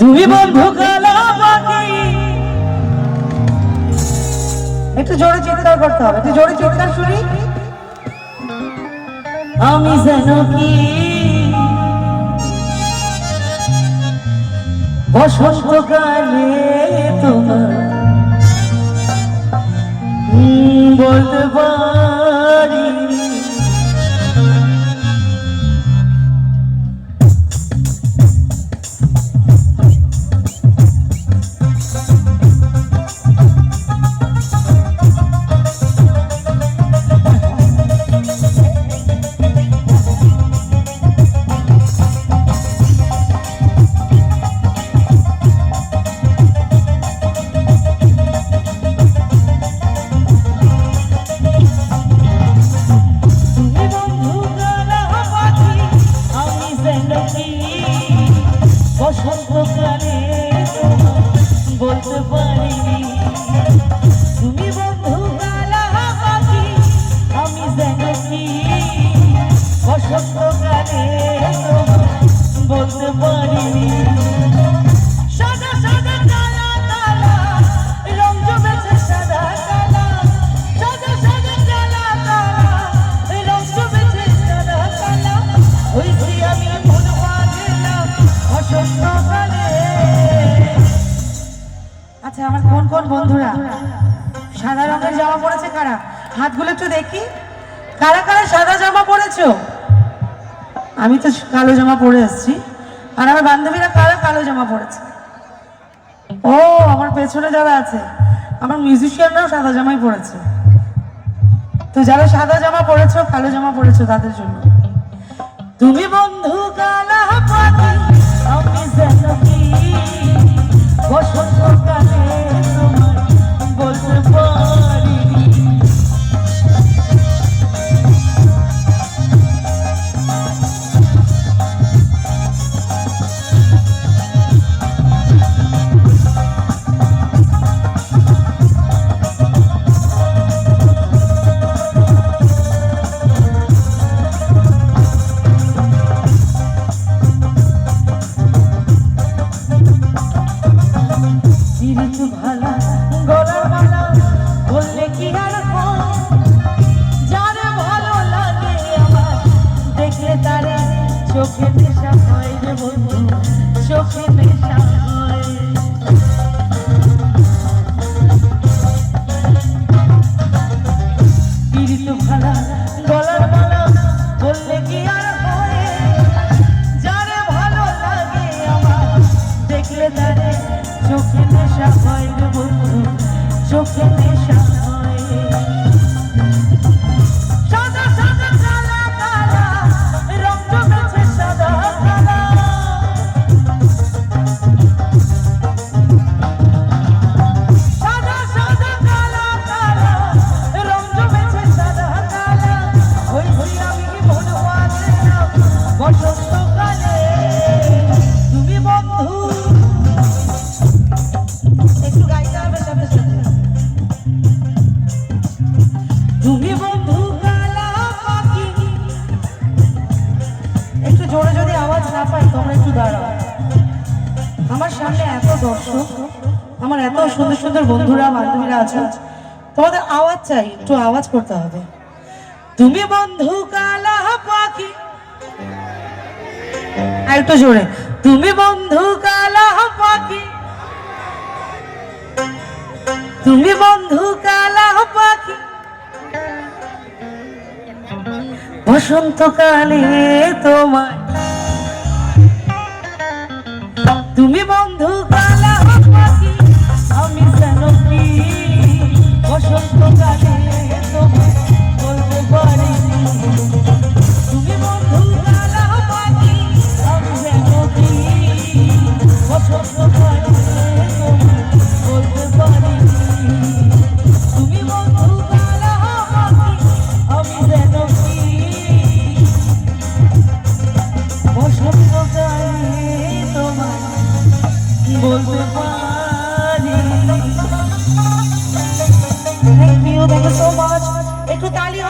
তুমি বন্ধু কালা একটু জোরে চিৎকার করতে হবে, একটু জোরে চিৎকার শুনি। আমি যেন কি বসন্তকালে তোমার আচ্ছা আমার কোন কোন বন্ধুরা? সাদা রঙের জামা পরেছে কারা? হাতগুলো একটু দেখি। কারা কারা সাদা জামা পরেছো আমি তো কালো জামা পরে এসেছি। আর আমার বান্ধবীরা কারা কালো জামা পড়েছে ও, আমার পেছনে যারা আছে, আমার মিউজিশিয়ানরাও সাদা জামাই পড়েছে তো যারা সাদা জামা পরেছো, কালো জামা পরেছো তাদের জন্য। তুমি বন্ধু কালা você deixa আওয়াজ না পাই তোমরা একটু দাঁড়াও। আমার সামনে এত দর্শক, আমার এত সুন্দর সুন্দর বন্ধুরা, বান্ধবীরা আছে, তোমাদের আওয়াজ চাই, একটু আওয়াজ করতে হবে। তুমি বন্ধু কালা পাখি। একটু জোরে, তুমি বন্ধু কালা পাখি। তুমি বন্ধু পাখি। বসন্তকালে তোমায় বলতে পারি